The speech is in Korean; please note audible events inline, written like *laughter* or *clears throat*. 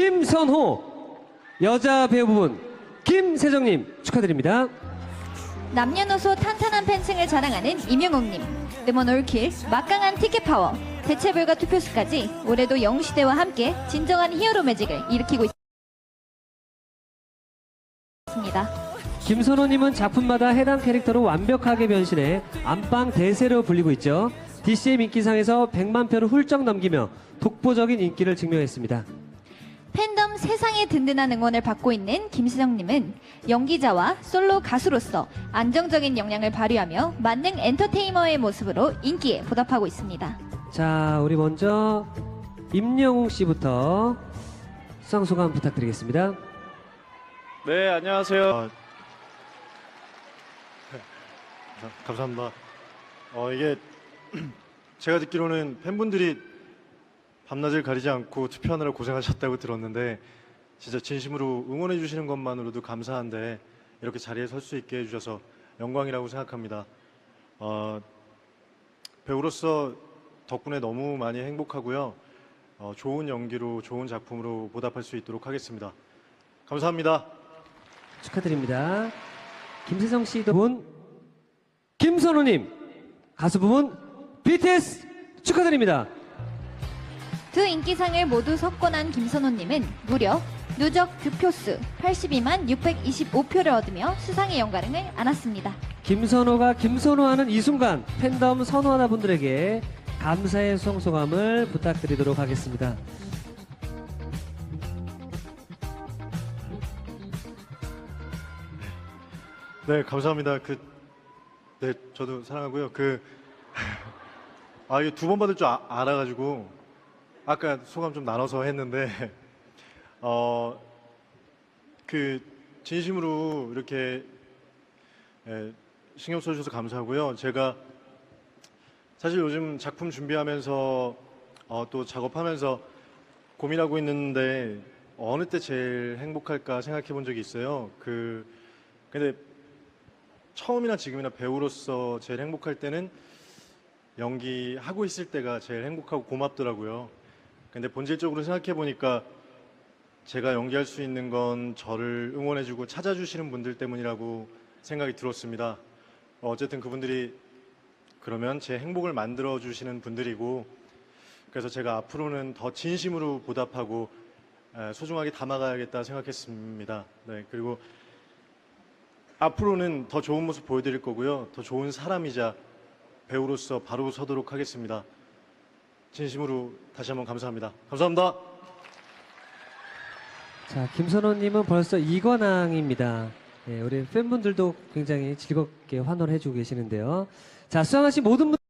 김선호 여자 배우분 김세정님 축하드립니다. 남녀노소 탄탄한 팬층을 자랑하는 임영웅님, 음원 올킬, 막강한 티켓 파워, 대체불가 투표수까지 올해도 영웅시대와 함께 진정한 히어로 매직을 일으키고 있습니다. 김선호님은 작품마다 해당 캐릭터로 완벽하게 변신해 안방 대세로 불리고 있죠. DCM 인기상에서 100만 표를 훌쩍 넘기며 독보적인 인기를 증명했습니다. 세상의 든든한 응원을 받고 있는 김수정님은 연기자와 솔로 가수로서 안정적인 역량을 발휘하며 만능 엔터테이너의 모습으로 인기에 보답하고 있습니다. 자, 우리 먼저 임영웅 씨부터 수상 소감 부탁드리겠습니다. 네, 안녕하세요. *laughs* 감사합니다. 어, 이게 *clears throat* 제가 듣기로는 팬분들이 밤낮을 가리지 않고 투표하느라 고생하셨다고 들었는데 진짜 진심으로 응원해 주시는 것만으로도 감사한데 이렇게 자리에 설 수 있게 해주셔서 영광이라고 생각합니다. 어, 배우로서 덕분에 너무 많이 행복하고요. 어, 좋은 연기로 좋은 작품으로 보답할 수 있도록 하겠습니다. 감사합니다. 축하드립니다. 김세정 씨도 분 김선호님 가수 부분 BTS 축하드립니다. 두 인기상을 모두 석권한 김선호님은 무려 누적 득표수 82만 625표를 얻으며 수상의 영광을 안았습니다. 김선호가 김선호하는 이 순간 팬덤 선호하다 분들에게 감사의 소감을 부탁드리도록 하겠습니다. 네, 감사합니다. 그, 네, 저도 사랑하고요. 그, 아, 이거 두 번 받을 줄 아- 알아가지고, 아까 소감 좀 나눠서 했는데, *laughs* 어, 그, 진심으로 이렇게, 예, 신경 써주셔서 감사하고요. 제가 사실 요즘 작품 준비하면서, 어, 또 작업하면서 고민하고 있는데, 어느 때 제일 행복할까 생각해 본 적이 있어요. 그, 근데 처음이나 지금이나 배우로서 제일 행복할 때는 연기하고 있을 때가 제일 행복하고 고맙더라고요. 근데 본질적으로 생각해 보니까 제가 연기할 수 있는 건 저를 응원해주고 찾아주시는 분들 때문이라고 생각이 들었습니다. 어, 어쨌든 그분들이 그러면 제 행복을 만들어 주시는 분들이고 그래서 제가 앞으로는 더 진심으로 보답하고 에, 소중하게 담아가야겠다 생각했습니다. 네, 그리고 앞으로는 더 좋은 모습 보여드릴 거고요. 더 좋은 사람이자 배우로서 바로 서도록 하겠습니다. 진심으로 다시 한번 감사합니다. 감사합니다. 자, 김선호님은 벌써 이관왕입니다. 예, 우리 팬분들도 굉장히 즐겁게 환호를 해주고 계시는데요. 자, 수상하신 모든 분